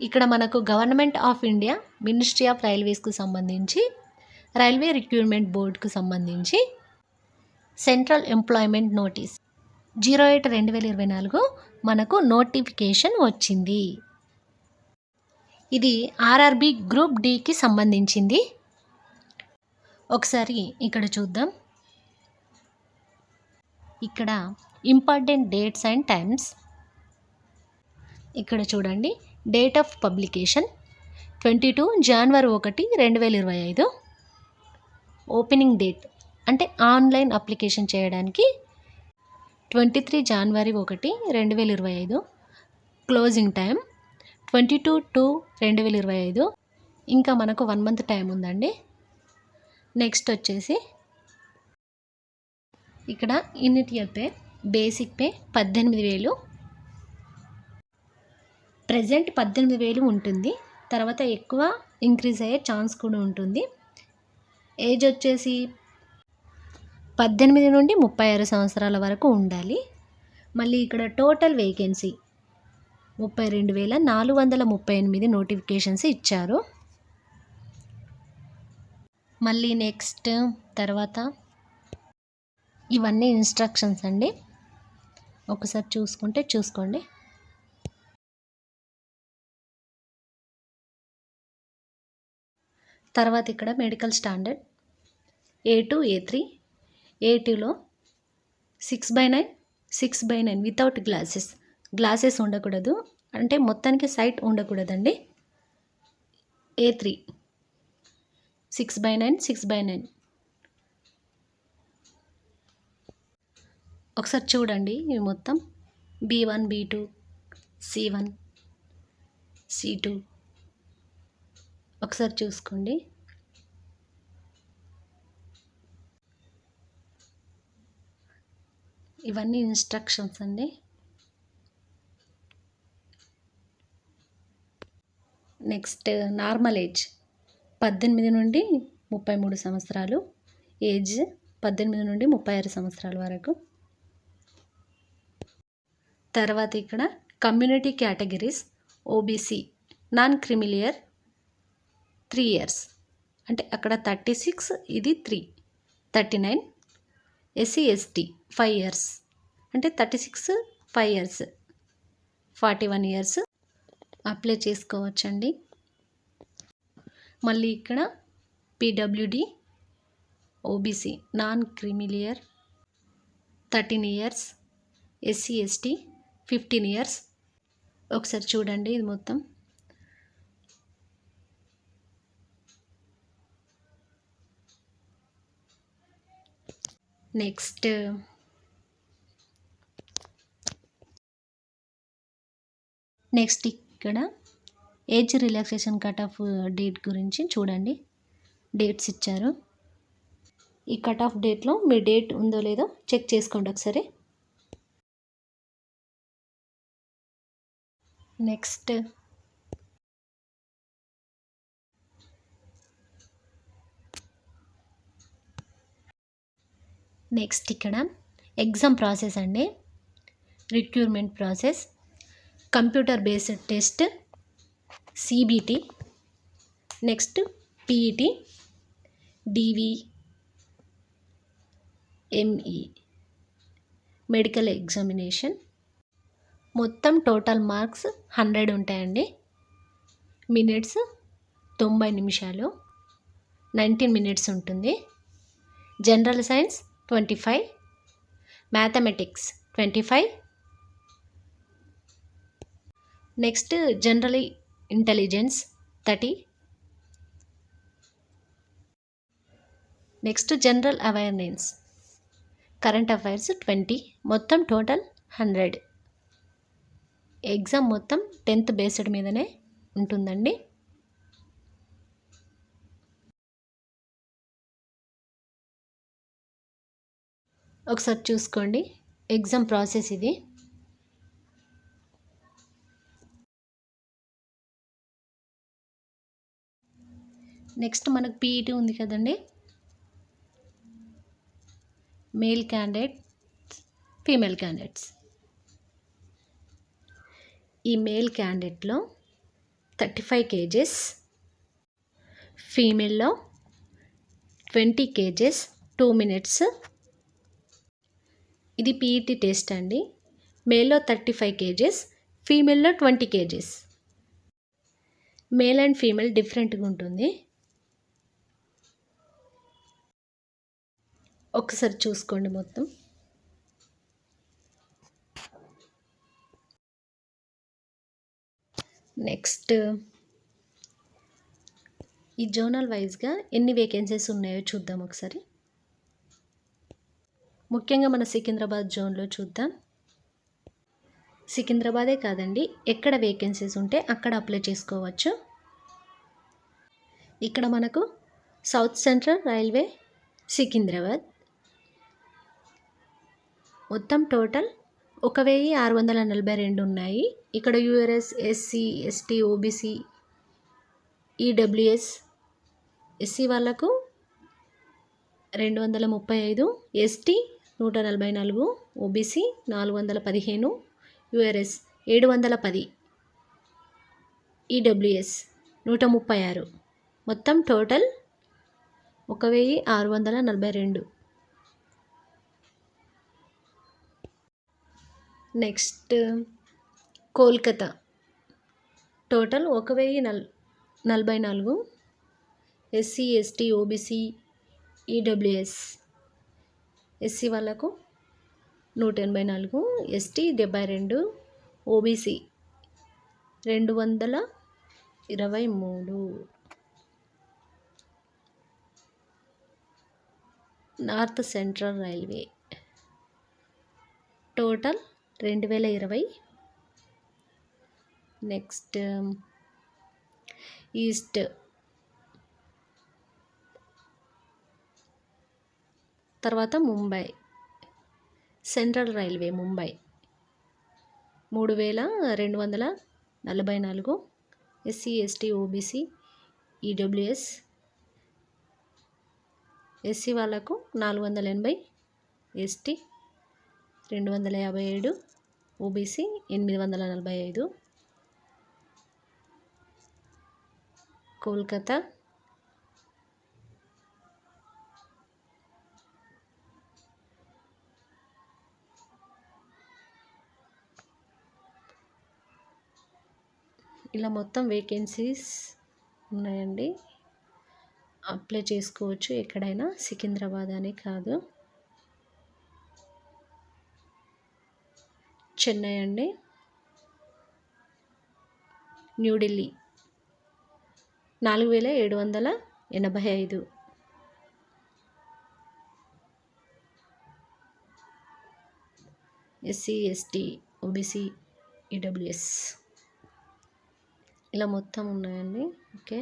ఇక్కడ మనకు government of India ministry of రైల్వేస్కు సంబంధించి రైల్వే రిక్రూట్మెంట్ బోర్డుకు సంబంధించి central employment notice. Zero eight రెండు వేల ఇరవై నాలుగు మనకు నోటిఫికేషన్ వచ్చింది. ఇది ఆర్ఆర్బి గ్రూప్ డికి సంబంధించింది. ఒకసారి ఇక్కడ చూద్దాం. ఇక్కడ ఇంపార్టెంట్ డేట్స్ అండ్ టైమ్స్. ఇక్కడ చూడండి. Date of publication twenty two జనవరి ఒకటి రెండు వేల ఇరవై ఐదు. ఓపెనింగ్ డేట్ అంటే ఆన్లైన్ అప్లికేషన్ చేయడానికి ట్వంటీ త్రీ జనవరి ఒకటి రెండు వేల ఇరవై ఐదు. Closing time twenty two two రెండు వేల ఇరవై ఐదు. ఇంకా మనకు వన్ మంత్ టైం ఉందండి. నెక్స్ట్ వచ్చేసి ఇక్కడ ఇన్నిటి పే బేసిక్ పే పద్దెనిమిది వేలు. ప్రజెంట్ పద్దెనిమిది వేలు ఉంటుంది. తర్వాత ఎక్కువ ఇంక్రీజ్ అయ్యే ఛాన్స్ కూడా ఉంటుంది. ఏజ్ వచ్చేసి పద్దెనిమిది నుండి ముప్పై ఆరు సంవత్సరాల వరకు ఉండాలి. మళ్ళీ ఇక్కడ టోటల్ వేకెన్సీ ముప్పై రెండు వేల నాలుగు వందల ముప్పై ఎనిమిది నోటిఫికేషన్స్ ఇచ్చారు. మళ్ళీ నెక్స్ట్ తర్వాత ఇవన్నీ ఇన్స్ట్రక్షన్స్ అండి. ఒకసారి చూసుకుంటే చూసుకోండి. తర్వాత ఇక్కడ medical standard A two A three A టూలో six by nine six by nine without glasses glasses ఉండకూడదు. అంటే మొత్తానికి సైట్ ఉండకూడదండి. A three six by nine six by nine ఒకసారి చూడండి ఇవి మొత్తం. B one B two C one C two ఒకసారి చూసుకోండి. ఇవన్నీ ఇన్స్ట్రక్షన్స్ అండి. నెక్స్ట్ నార్మల్ ఏజ్ పద్దెనిమిది నుండి ముప్పై మూడు సంవత్సరాలు. ఏజ్ పద్దెనిమిది నుండి ముప్పై ఆరు సంవత్సరాల వరకు. తర్వాత ఇక్కడ community categories OBC non creamy layer three years. అంటే అక్కడ థర్టీ సిక్స్ ఇది three. Thirty nine SC ST five years. అంటే thirty six five years. Forty one years apply చేసుకోవచ్చండి. మళ్ళీ ఇక్కడ PWD OBC non creamy layer thirteen years SC ST fifteen years. ఒకసారి చూడండి ఇది మొత్తం. నెక్స్ట్. నెక్స్ట్ ఇక్కడ age relaxation cut off date గురించి చూడండి. డేట్స్ ఇచ్చారు. ఈ కట్ ఆఫ్ డేట్లో మీ డేట్ ఉందో లేదో చెక్ చేసుకోండి ఒకసారి. నెక్స్ట్. నెక్స్ట్ ఇక్కడ ఎగ్జామ్ ప్రాసెస్ అండి. Recruitment process. Computer based test CBT next PET DV ME medical examination. మొత్తం టోటల్ మార్క్స్ హండ్రెడ్ ఉంటాయండి. మినిట్స్ తొంభై నిమిషాలు. నైంటీన్ మినిట్స్ ఉంటుంది. General science twenty five. Mathematics twenty five. Next general intelligence thirty next general awareness current affairs twenty మొత్తం total hundred exam మొత్తం tenth based మీదనే ఉంటుందండి. ఒకసారి చూసుకోండి. ఎగ్జామ్ ప్రాసెస్ ఇది. నెక్స్ట్ మనకు పీఈటీ ఉంది కదండి. మేల్ క్యాండిడేట్ ఫీమేల్ క్యాండిడేట్స్ ఈ మేల్ క్యాండిడేట్లో థర్టీ ఫైవ్ కేజెస్ ఫీమేల్లో ట్వంటీ కేజెస్ టూ మినిట్స్ ఇది పీఈటీ టెస్ట్ అండి. మేల్లో thirty five kgs ఫీమేల్లో twenty KGs. Male and female డిఫరెంట్గా ఉంటుంది. ఒకసారి చూసుకోండి మొత్తం. నెక్స్ట్ ఈ జోనల్ వైజ్గా ఎన్ని వేకెన్సీస్ ఉన్నాయో చూద్దాం ఒకసారి. ముఖ్యంగా మన సికింద్రాబాద్ జోన్లో చూద్దాం. సికింద్రాబాదే కాదండి ఎక్కడ వేకెన్సీస్ ఉంటే అక్కడ అప్లై చేసుకోవచ్చు. ఇక్కడ మనకు సౌత్ సెంట్రల్ రైల్వే సికింద్రాబాద్. మొత్తం టోటల్ ఒక వెయ్యి ఆరు వందల నలభై రెండు ఉన్నాయి. ఇక్కడ URS SC ST OBC EWS SC వాళ్ళకు రెండు వందల ముప్పై ఐదు ఎస్టీ నూట నలభై నాలుగు ఓబీసీ నాలుగు వందల పదిహేను యూఆర్ఎస్ ఏడు వందల పది ఈడబ్ల్యూఎస్ నూట ముప్పై ఆరు మొత్తం టోటల్ ఒక వెయ్యి ఆరు వందల నలభై రెండు నెక్స్ట్ కోల్కతా. టోటల్ ఒక వెయ్యి నల్ నలభై నాలుగు SC ST OBC EWS. SC వాళ్ళకు నూట ఎనభై నాలుగు ఎస్టీ డెబ్బై రెండు ఓబీసీ రెండు వందల ఇరవై మూడు. North central railway. టోటల్ రెండు వేల ఇరవై. నెక్స్ట్ ఈస్ట్ తర్వాత ముంబై. Central railway Mumbai. మూడు వేల రెండు వందల నలభై నాలుగు SC ST OBC EWS. SC వాళ్ళకు నాలుగు వందల ఎనభై ఎస్టీ రెండు వందల యాభై ఏడు ఓబీసీ ఎనిమిది వందల నలభై ఐదు. కోల్కతా ఇలా మొత్తం వేకెన్సీస్ ఉన్నాయండి. అప్లై చేసుకోవచ్చు ఎక్కడైనా. సికింద్రాబాద్ అని కాదు. చెన్నై అండి. న్యూఢిల్లీ. నాలుగు వేల ఏడు వందల ఎనభై ఐదు. SC ST OBC EWS. ఇలా మొత్తం ఉన్నాయండి. ఓకే.